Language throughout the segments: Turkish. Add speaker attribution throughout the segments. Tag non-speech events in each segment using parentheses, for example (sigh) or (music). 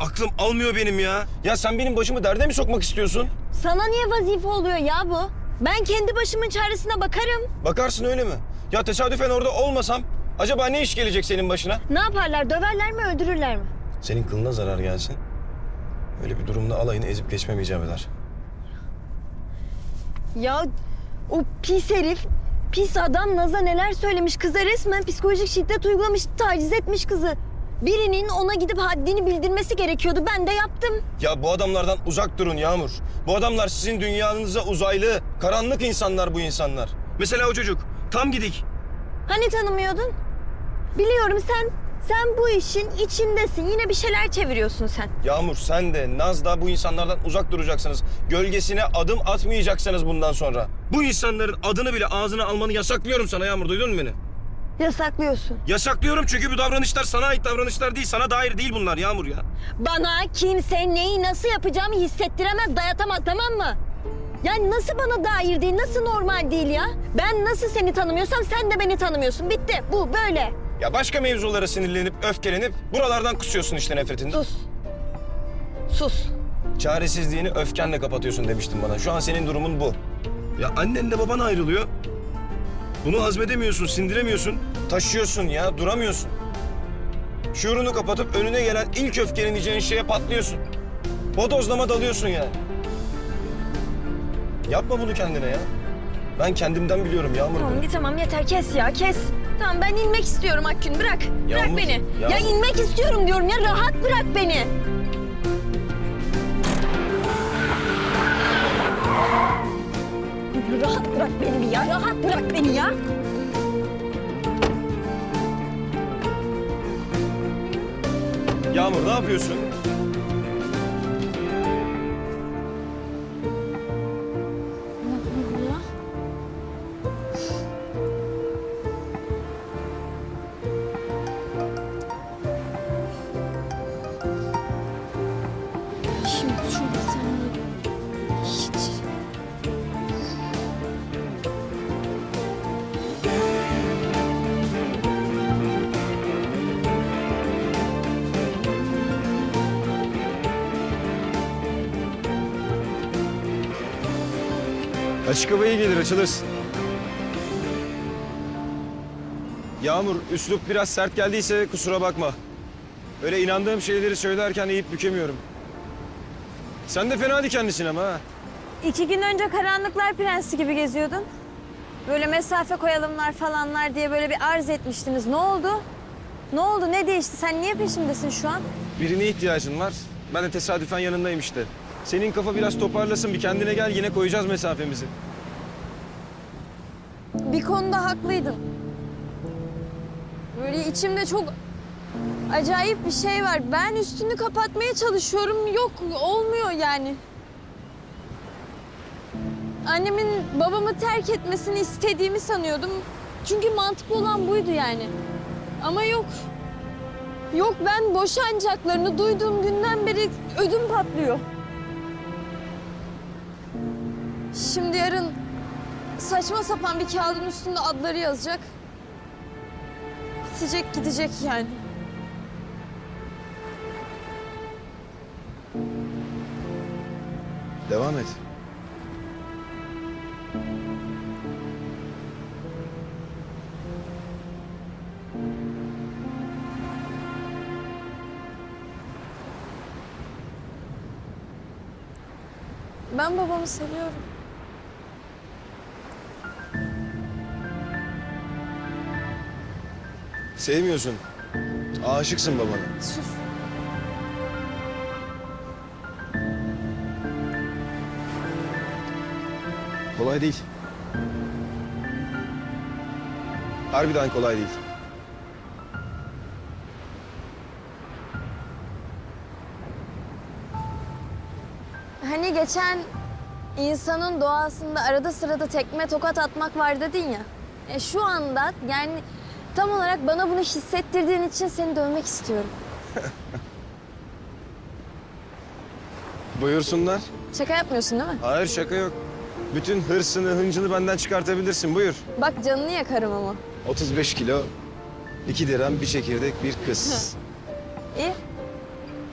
Speaker 1: aklım almıyor benim ya. Ya sen benim başımı derde mi sokmak istiyorsun?
Speaker 2: Sana niye vazife oluyor ya bu? Ben kendi başımın çaresine bakarım.
Speaker 1: Bakarsın öyle mi? Ya tesadüfen orada olmasam acaba ne iş gelecek senin başına?
Speaker 2: Ne yaparlar? Döverler mi, öldürürler mi?
Speaker 1: Senin kılına zarar gelsin. Öyle bir durumda alayını ezip geçmem icap eder.
Speaker 2: Ya o pis herif, pis adam Naz'a neler söylemiş kıza resmen psikolojik şiddet uygulamış, taciz etmiş kızı. Birinin ona gidip haddini bildirmesi gerekiyordu. Ben de yaptım.
Speaker 1: Ya bu adamlardan uzak durun Yağmur. Bu adamlar sizin dünyanıza uzaylı, karanlık insanlar bu insanlar. Mesela o çocuk. Tam gidik.
Speaker 2: Hani tanımıyordun? Biliyorum sen, sen bu işin içindesin. Yine bir şeyler çeviriyorsun sen.
Speaker 1: Yağmur sen de Naz da bu insanlardan uzak duracaksınız. Gölgesine adım atmayacaksınız bundan sonra. Bu insanların adını bile ağzına almanı yasaklıyorum sana Yağmur duydun mu beni?
Speaker 2: Yasaklıyorsun.
Speaker 1: Yasaklıyorum çünkü bu davranışlar sana ait davranışlar değil, sana dair değil bunlar Yağmur ya.
Speaker 2: Bana kimse neyi nasıl yapacağımı hissettiremez, dayatamaz tamam mı? Yani nasıl bana dair değil, nasıl normal değil ya? Ben nasıl seni tanımıyorsam sen de beni tanımıyorsun. Bitti. Bu böyle.
Speaker 1: Ya başka mevzulara sinirlenip, öfkelenip buralardan kusuyorsun işte nefretini.
Speaker 2: Sus. Sus.
Speaker 1: Çaresizliğini öfkenle kapatıyorsun demiştin bana. Şu an senin durumun bu. Ya annenle baban ayrılıyor. Bunu hazmedemiyorsun, sindiremiyorsun. Taşıyorsun ya, duramıyorsun. Şuurunu kapatıp önüne gelen ilk öfkeleneceğin şeye patlıyorsun. Bodozlama dalıyorsun yani. Yapma bunu kendine ya. Ben kendimden biliyorum Yağmur.
Speaker 2: Tamam,
Speaker 1: bunu.
Speaker 2: tamam yeter kes ya kes. Tamam ben inmek istiyorum Akgün bırak. Bırak
Speaker 1: Yağmur,
Speaker 2: beni.
Speaker 1: Yağmur.
Speaker 2: Ya inmek istiyorum diyorum ya rahat bırak beni. Rahat bırak beni bir ya rahat bırak beni ya.
Speaker 1: Yağmur ne yapıyorsun? Açık hava iyi gelir, açılırsın. Yağmur, üslup biraz sert geldiyse kusura bakma. Öyle inandığım şeyleri söylerken eğip bükemiyorum. Sen de fena dikenlisin ama ha.
Speaker 3: İki gün önce karanlıklar prensi gibi geziyordun. Böyle mesafe koyalımlar falanlar diye böyle bir arz etmiştiniz. Ne oldu? Ne oldu? Ne değişti? Sen niye peşimdesin şu an?
Speaker 1: Birine ihtiyacın var. Ben de tesadüfen yanındayım işte. Senin kafa biraz toparlasın, bir kendine gel yine koyacağız mesafemizi.
Speaker 3: Bir konuda haklıydın. Böyle içimde çok acayip bir şey var. Ben üstünü kapatmaya çalışıyorum. Yok olmuyor yani. Annemin babamı terk etmesini istediğimi sanıyordum. Çünkü mantıklı olan buydu yani. Ama yok. Yok ben boşanacaklarını duyduğum günden beri ödüm patlıyor. Şimdi yarın saçma sapan bir kağıdın üstünde adları yazacak. Bitecek gidecek yani.
Speaker 1: Devam et.
Speaker 3: Ben babamı seviyorum.
Speaker 1: Sevmiyorsun. Aşıksın babana.
Speaker 3: Sus.
Speaker 1: Kolay değil. Harbiden kolay değil.
Speaker 3: Hani geçen insanın doğasında arada sırada tekme tokat atmak var dedin ya. E şu anda yani tam olarak bana bunu hissettirdiğin için seni dövmek istiyorum. (laughs)
Speaker 1: Buyursunlar.
Speaker 3: Şaka yapmıyorsun değil mi?
Speaker 1: Hayır şaka yok. Bütün hırsını, hıncını benden çıkartabilirsin. Buyur.
Speaker 3: Bak canını yakarım ama.
Speaker 1: 35 kilo, 2 dirhem, bir çekirdek, bir kız.
Speaker 3: İyi.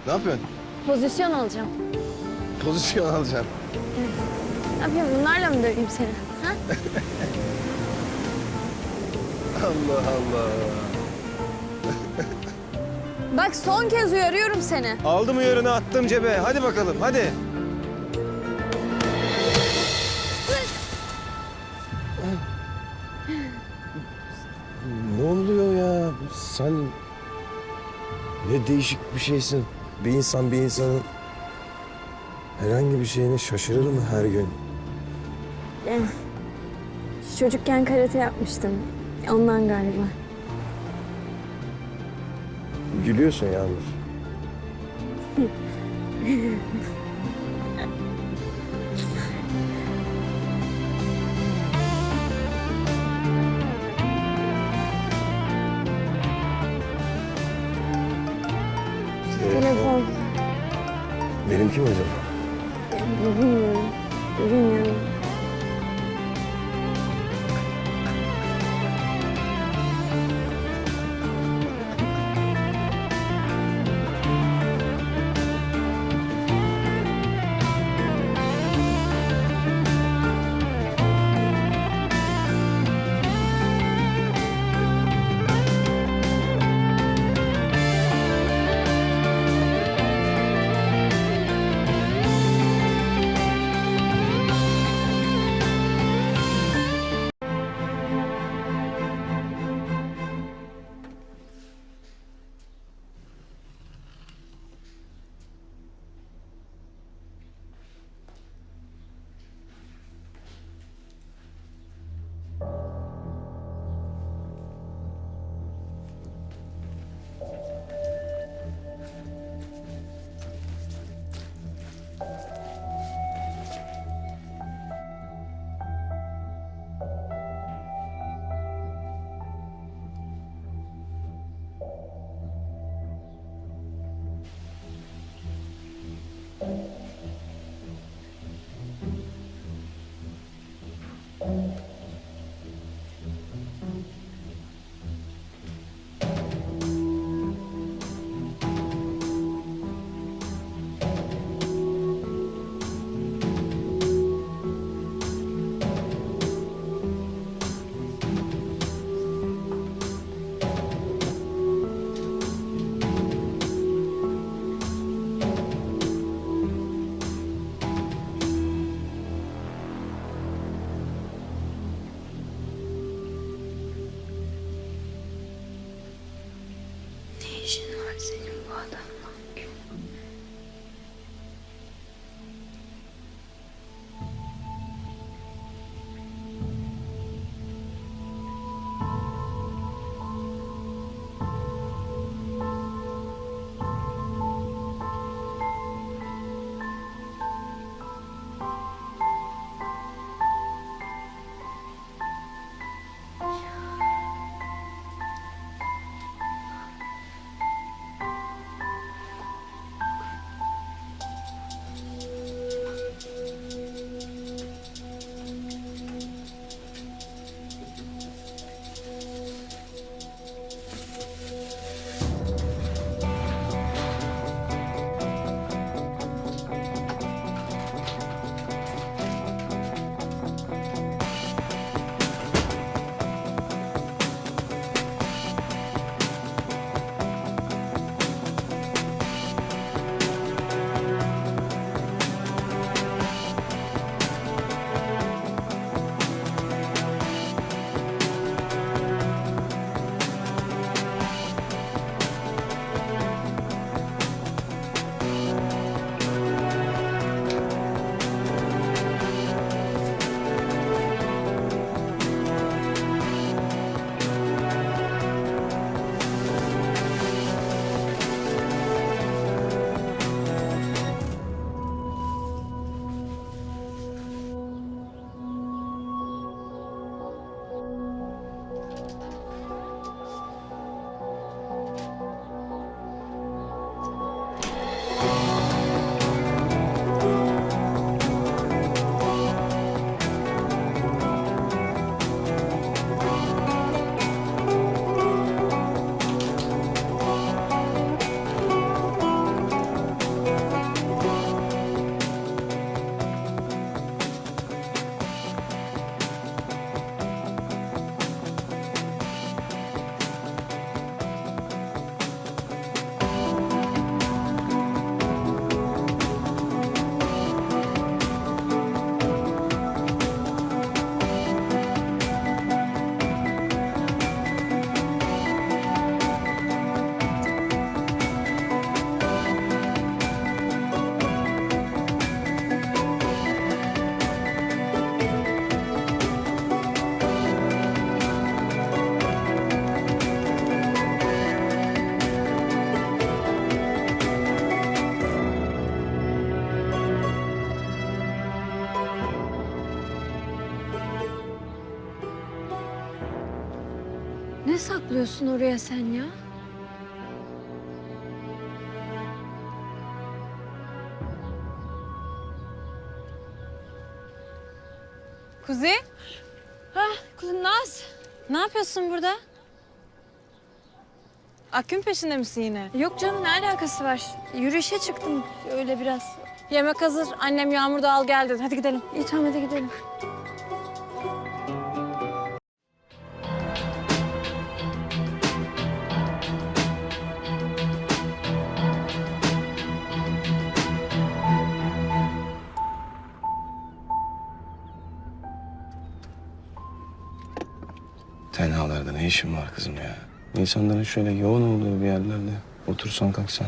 Speaker 1: Ne yapıyorsun?
Speaker 3: Pozisyon alacağım.
Speaker 1: Pozisyon alacaksın.
Speaker 3: Ne yapayım bunlarla mı döveyim seni? Ha? (laughs)
Speaker 1: Allah Allah.
Speaker 3: Bak son kez uyarıyorum seni.
Speaker 1: Aldım uyarını attım cebe. Hadi bakalım hadi. Ne oluyor ya? Sen ne değişik bir şeysin. Bir insan bir insanın herhangi bir şeyine şaşırır mı her gün?
Speaker 3: Çocukken karate yapmıştım. Ondan galiba.
Speaker 1: Gülüyorsun yalnız. (laughs)
Speaker 3: Telefon.
Speaker 1: Benimki mi acaba?
Speaker 3: Bilmiyorum. Bilmiyorum.
Speaker 4: Saklıyorsun oraya sen ya? Kuzey? Ha, Kuzey Naz. Ne yapıyorsun burada?
Speaker 3: Akün peşinde misin yine?
Speaker 4: Yok canım ne alakası var? Yürüyüşe çıktım öyle biraz.
Speaker 3: Yemek hazır. Annem Yağmur da al gel dedi. Hadi gidelim.
Speaker 4: İyi tamam hadi gidelim.
Speaker 5: İnsanların şöyle yoğun olduğu bir yerlerde otursan kalksan.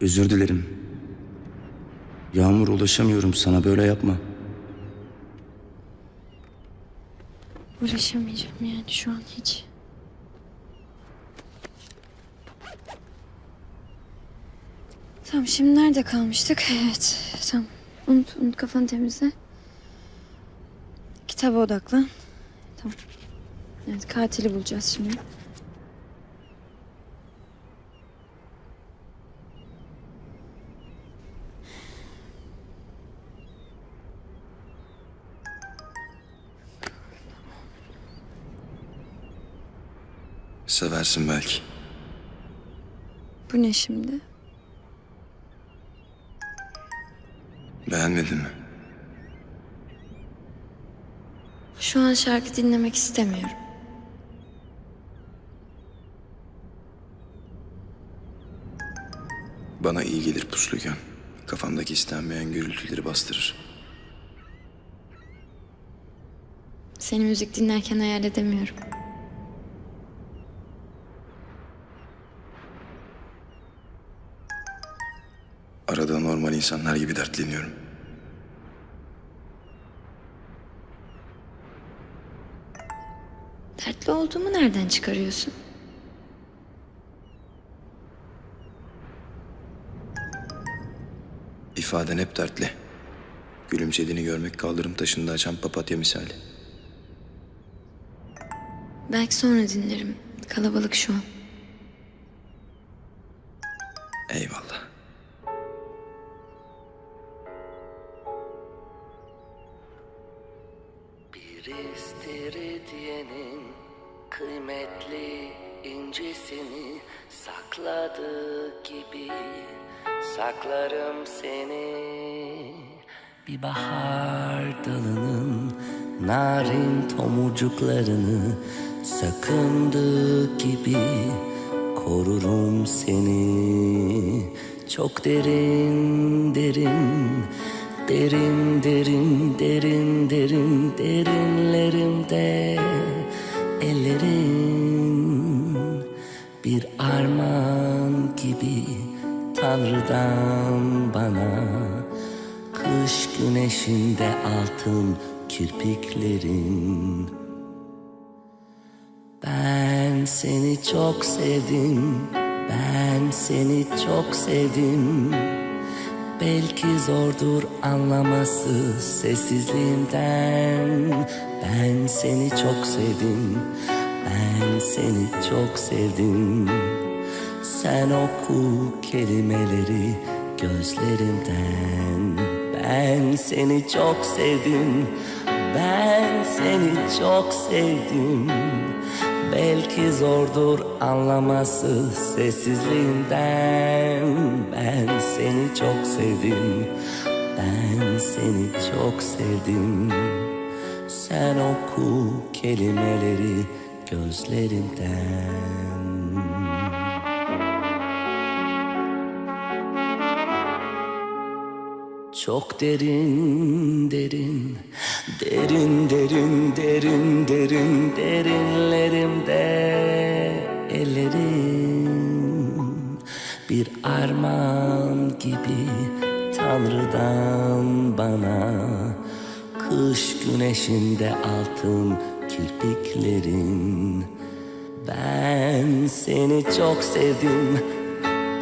Speaker 6: Özür dilerim. Yağmur ulaşamıyorum sana böyle yapma.
Speaker 4: Uğraşamayacağım yani şu an hiç. Tamam şimdi nerede kalmıştık? (laughs) Evet tamam. Unut, unut kafanı temizle. Kitaba odaklan. Tamam. Evet katili bulacağız şimdi.
Speaker 5: Seversin belki.
Speaker 4: Bu ne şimdi?
Speaker 5: Beğenmedin mi?
Speaker 4: Şu an şarkı dinlemek istemiyorum.
Speaker 5: Bana iyi gelir pusluyken. Kafamdaki istenmeyen gürültüleri bastırır.
Speaker 4: Seni müzik dinlerken hayal edemiyorum.
Speaker 5: Arada normal insanlar gibi dertleniyorum.
Speaker 4: Dertli olduğumu nereden çıkarıyorsun?
Speaker 5: İfaden hep dertli. Gülümsediğini görmek kaldırım taşında açan papatya misali.
Speaker 4: Belki sonra dinlerim. Kalabalık şu an.
Speaker 5: Eyvallah.
Speaker 7: Bir istiridyenin kıymetli incisini sakladığı gibi saklarım seni. Bir bahar dalının narin tomurcuklarını sakındığı gibi korurum seni. Çok derin derin Derin derin derin derin derinlerimde ellerin bir armağan gibi Tanrı'dan bana. Kış güneşinde altın kirpiklerin. Ben seni çok sevdim. Ben seni çok sevdim. Belki zordur anlaması sessizliğimden. Ben seni çok sevdim. Ben seni çok sevdim Sen oku kelimeleri gözlerimden. Ben seni çok sevdim. Ben seni çok sevdim. Belki zordur anlaması sessizliğinden. Ben seni çok sevdim. Ben seni çok sevdim. Sen oku kelimeleri gözlerimden Çok derin derin Derin derin derin derin derinlerimde ellerin Bir armağan gibi Tanrı'dan bana Kış güneşinde altın kirpiklerin. Ben seni çok sevdim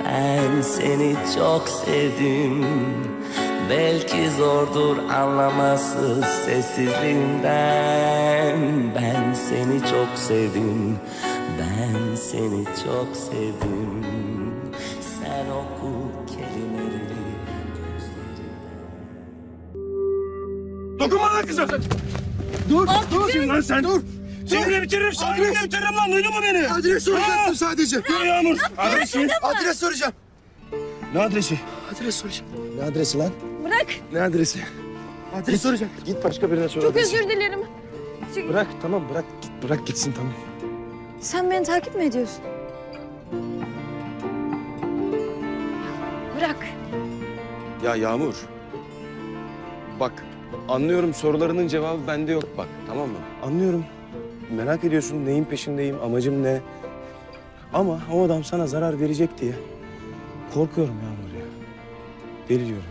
Speaker 7: ben seni çok sevdim Belki zordur anlaması sessizliğinden Ben seni çok sevdim Ben seni çok sevdim Sen oku kelimeleri
Speaker 1: Dokunma lan kıza. Dur, dur. lan sen. Dur. Seninle bitiririm, seninle bitiririm lan. Duydun mu beni?
Speaker 8: Adres soracaktım sadece.
Speaker 1: Dur Yağmur. Adresi.
Speaker 8: Adres soracağım.
Speaker 1: Ne adresi?
Speaker 8: Adres soracağım. Ne adresi lan?
Speaker 9: Bırak.
Speaker 1: Ne adresi?
Speaker 8: Adres soracağım.
Speaker 1: Git başka birine sor.
Speaker 9: Çok
Speaker 1: adresi.
Speaker 9: özür dilerim.
Speaker 1: Bırak tamam bırak git bırak gitsin tamam.
Speaker 4: Sen beni takip mi ediyorsun? Bırak.
Speaker 1: Ya Yağmur. Bak anlıyorum sorularının cevabı bende yok bak tamam mı? Anlıyorum. Merak ediyorsun neyin peşindeyim, amacım ne? Ama o adam sana zarar verecek diye korkuyorum Yağmur ya. Deliriyorum.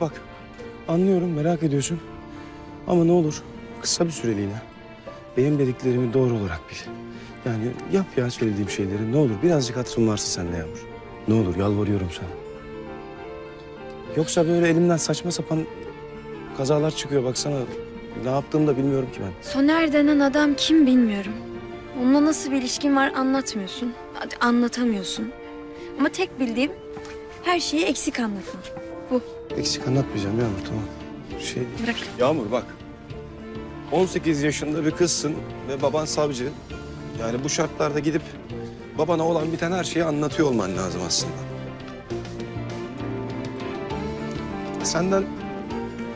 Speaker 1: Bak anlıyorum merak ediyorsun. Ama ne olur kısa bir süreliğine benim dediklerimi doğru olarak bil. Yani yap ya söylediğim şeyleri ne olur birazcık hatırın varsa sende Yağmur. Ne olur yalvarıyorum sana. Yoksa böyle elimden saçma sapan kazalar çıkıyor baksana. Ne yaptığımı da bilmiyorum ki ben.
Speaker 4: Soner denen adam kim bilmiyorum. Onunla nasıl bir ilişkin var anlatmıyorsun. Anlatamıyorsun. Ama tek bildiğim her şeyi eksik anlatma.
Speaker 1: Eksik anlatmayacağım Yağmur tamam. Şey...
Speaker 4: Bırak.
Speaker 1: Yağmur bak. 18 yaşında bir kızsın ve baban savcı. Yani bu şartlarda gidip babana olan biten her şeyi anlatıyor olman lazım aslında. Senden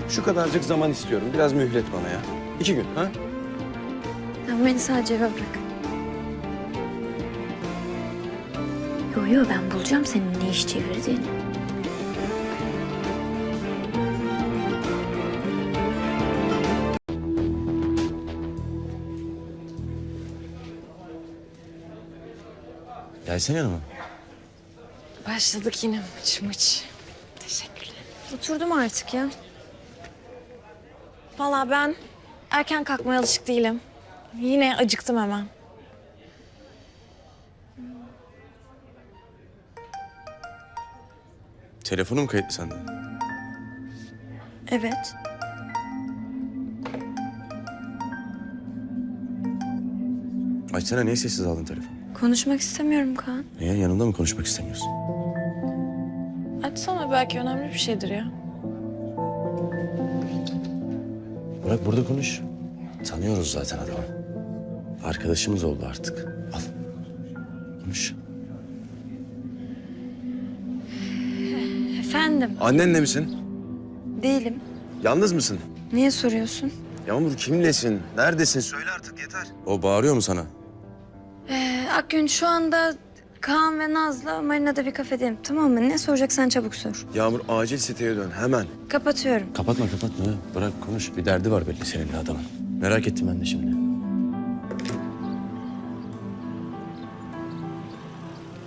Speaker 1: şu kadarcık zaman istiyorum. Biraz mühlet bana ya. İki gün ha?
Speaker 4: Sen beni sadece eve bırak. Yo yo ben bulacağım senin ne iş çevirdiğini.
Speaker 6: Gelsene yanıma.
Speaker 3: Başladık yine mıç mıç. Teşekkürler.
Speaker 4: Oturdum artık ya.
Speaker 3: Valla ben erken kalkmaya alışık değilim. Yine acıktım hemen.
Speaker 6: Telefonum kayıtlı sende.
Speaker 4: Evet.
Speaker 6: Açsana niye sessiz aldın telefonu?
Speaker 4: Konuşmak istemiyorum Kaan.
Speaker 6: Niye yanımda mı konuşmak istemiyorsun?
Speaker 3: Açsana belki önemli bir şeydir ya.
Speaker 6: Bırak burada konuş. Tanıyoruz zaten adamı. Arkadaşımız oldu artık. Al. Konuş.
Speaker 4: Efendim,
Speaker 1: Annenle misin?
Speaker 4: değilim.
Speaker 1: Yalnız mısın?
Speaker 4: Niye soruyorsun?
Speaker 1: Yağmur kimlesin? Neredesin? Söyle artık yeter.
Speaker 6: O bağırıyor mu sana?
Speaker 4: Akgün şu anda Kaan ve Naz'la Marina'da bir kafedeyim. Tamam mı? Ne soracaksan çabuk sor.
Speaker 1: Yağmur acil siteye dön hemen.
Speaker 4: Kapatıyorum.
Speaker 6: Kapatma kapatma. Bırak konuş. Bir derdi var belli seninle adamın. Merak ettim ben de şimdi.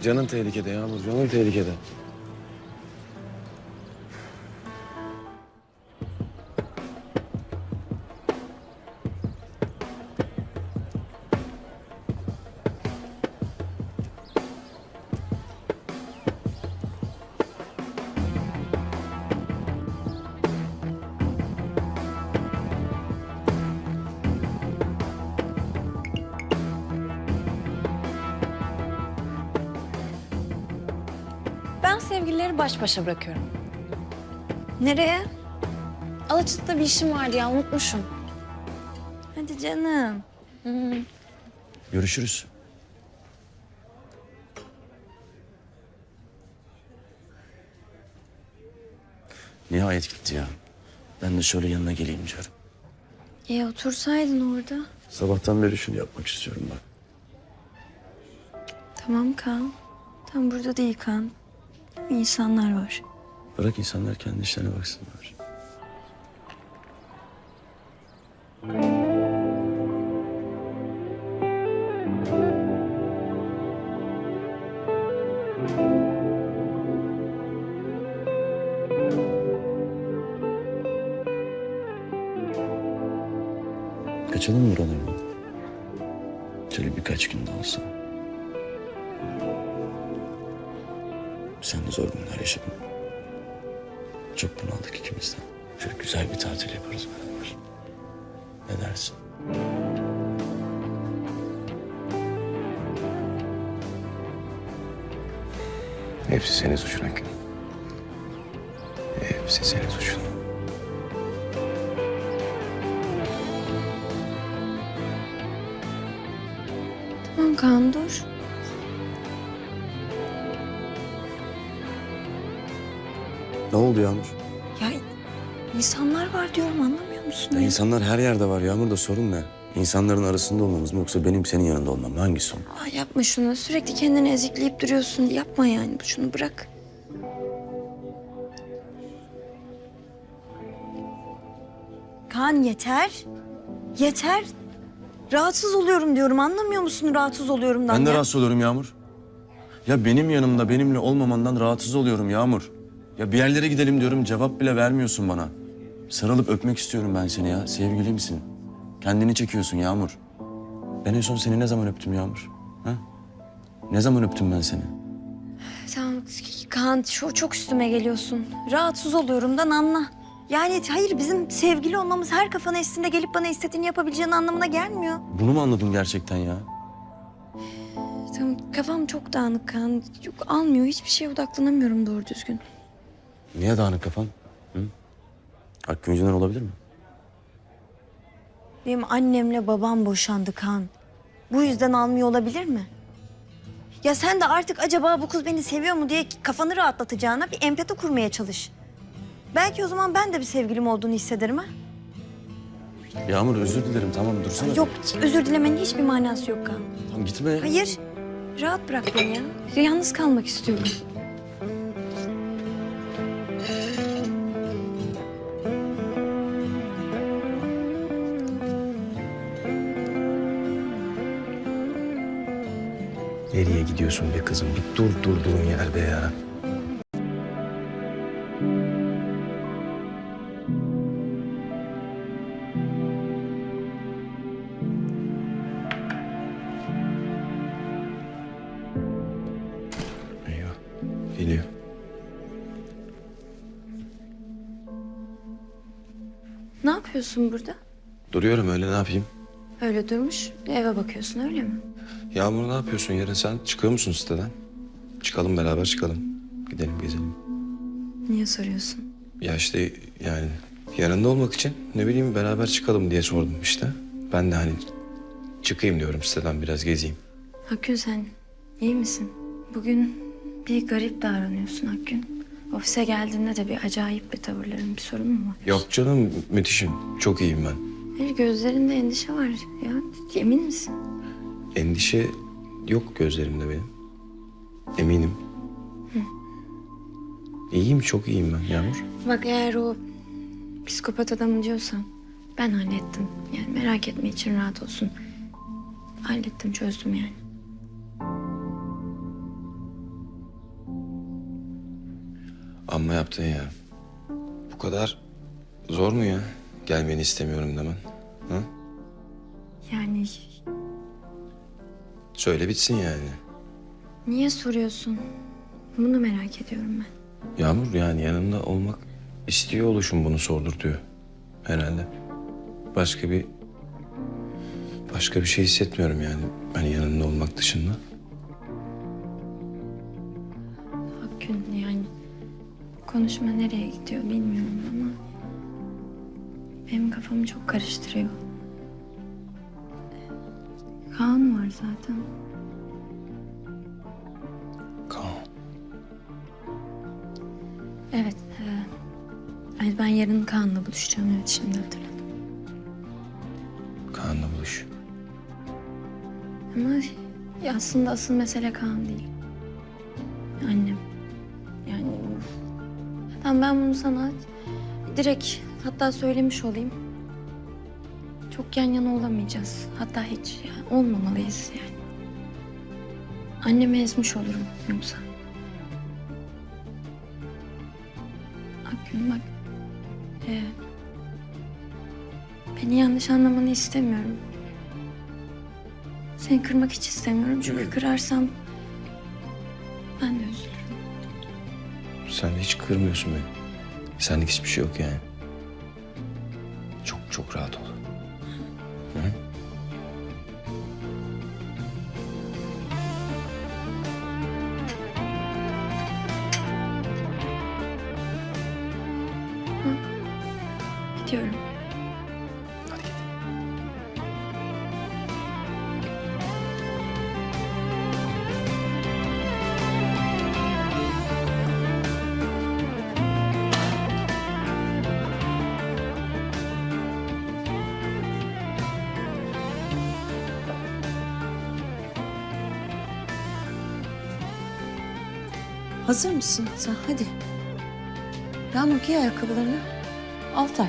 Speaker 1: Canın tehlikede Yağmur, canın tehlikede.
Speaker 3: Sevgilileri baş başa bırakıyorum.
Speaker 4: Nereye?
Speaker 3: Alaçatı'da bir işim vardı ya unutmuşum.
Speaker 4: Hadi canım.
Speaker 6: Görüşürüz. Nihayet gitti ya. Ben de şöyle yanına geleyim diyorum.
Speaker 4: E otursaydın orada.
Speaker 6: Sabahtan beri şunu yapmak istiyorum bak.
Speaker 4: Tamam Kaan. Tam burada değil Kaan. İnsanlar var.
Speaker 6: Bırak insanlar kendi işlerine baksınlar.
Speaker 1: Hepsi senin suçun.
Speaker 3: Tamam Kaan dur.
Speaker 6: Ne oldu Yağmur?
Speaker 4: Ya insanlar var diyorum anlamıyor musun?
Speaker 6: Ya insanlar her yerde var Yağmur da sorun ne? İnsanların arasında olmamız mı yoksa benim senin yanında olmam mı? Hangisi o?
Speaker 4: Aa, yapma şunu. Sürekli kendini ezikleyip duruyorsun. Yapma yani. Şunu bırak. Kaan yeter. Yeter. Rahatsız oluyorum diyorum. Anlamıyor musun rahatsız oluyorumdan
Speaker 6: Ben de
Speaker 4: ya?
Speaker 6: rahatsız oluyorum Yağmur. Ya benim yanımda benimle olmamandan rahatsız oluyorum Yağmur. Ya bir yerlere gidelim diyorum cevap bile vermiyorsun bana. Sarılıp öpmek istiyorum ben seni ya. Sevgili misin? Kendini çekiyorsun Yağmur. Ben en son seni ne zaman öptüm Yağmur? Ha? Ne zaman öptüm ben seni?
Speaker 4: Tamam Kaan çok, çok üstüme geliyorsun. Rahatsız oluyorumdan anla. Yani hayır bizim sevgili olmamız her kafana estiğinde gelip bana istediğini yapabileceğin anlamına gelmiyor.
Speaker 6: Bunu mu anladın gerçekten ya?
Speaker 4: Tamam kafam çok dağınık Kaan. Yok almıyor hiçbir şeye odaklanamıyorum doğru düzgün.
Speaker 6: Niye dağınık kafan? Hı? Hakkı yüzünden olabilir mi?
Speaker 4: Benim annemle babam boşandı Kaan. Bu yüzden almıyor olabilir mi? Ya sen de artık acaba bu kız beni seviyor mu diye kafanı rahatlatacağına bir empati kurmaya çalış. Belki o zaman ben de bir sevgilim olduğunu hissederim ha.
Speaker 6: Yağmur özür dilerim tamam dursana.
Speaker 4: Yok özür dilemenin hiçbir manası yok Kaan.
Speaker 6: Tamam gitme.
Speaker 4: Hayır rahat bırak beni ya. Yalnız kalmak istiyorum.
Speaker 1: Nereye gidiyorsun be kızım? Bir dur durduğun yerde ya.
Speaker 4: Ne yapıyorsun burada?
Speaker 1: Duruyorum öyle ne yapayım?
Speaker 4: Öyle durmuş eve bakıyorsun öyle mi?
Speaker 1: Yağmur ne yapıyorsun yarın sen? Çıkıyor musun siteden? Çıkalım beraber çıkalım. Gidelim gezelim.
Speaker 4: Niye soruyorsun?
Speaker 1: Ya işte yani yanında olmak için ne bileyim beraber çıkalım diye sordum işte. Ben de hani çıkayım diyorum siteden biraz gezeyim.
Speaker 4: Akgün sen iyi misin? Bugün bir garip davranıyorsun Akgün. Ofise geldiğinde de bir acayip bir tavırların bir sorun mu var?
Speaker 1: Yok canım müthişim. Çok iyiyim ben.
Speaker 4: Hayır gözlerinde endişe var ya. Emin misin?
Speaker 1: Endişe yok gözlerimde benim. Eminim. İyiyim çok iyiyim ben Yağmur.
Speaker 4: Bak eğer o psikopat adamı diyorsan ben hallettim. Yani merak etme için rahat olsun. Hallettim çözdüm yani.
Speaker 1: Amma yaptın ya. Bu kadar zor mu ya? Gelmeni istemiyorum demen. Ha?
Speaker 4: Yani
Speaker 1: Söyle bitsin yani.
Speaker 4: niye soruyorsun? Bunu merak ediyorum ben.
Speaker 1: Yağmur yani yanında olmak istiyor oluşum bunu sordurtuyor. Herhalde. Başka bir... Başka bir şey hissetmiyorum yani. Hani yanında olmak dışında.
Speaker 4: Konuşma nereye gidiyor bilmiyorum ama benim kafamı çok karıştırıyor. Kaan var zaten.
Speaker 1: Kaan.
Speaker 4: Evet. E, ben yarın Kaan'la buluşacağım. Evet şimdi hatırladım.
Speaker 1: Kaan'la buluş.
Speaker 4: Ama aslında asıl mesele Kaan değil. Annem. Tamam ben bunu sana direkt hatta söylemiş olayım. Çok yan yana olamayacağız. Hatta hiç yani olmamalıyız yani. Annemi ezmiş olurum yoksa. Akgün bak. e, beni yanlış anlamanı istemiyorum. Seni kırmak hiç istemiyorum çünkü kırarsam
Speaker 1: kırmıyorsun beni. Senlik hiçbir şey yok yani. Çok çok rahat ol.
Speaker 4: Hazır mısın sen? Hadi. Yağmur giy ayakkabılarını. Altay.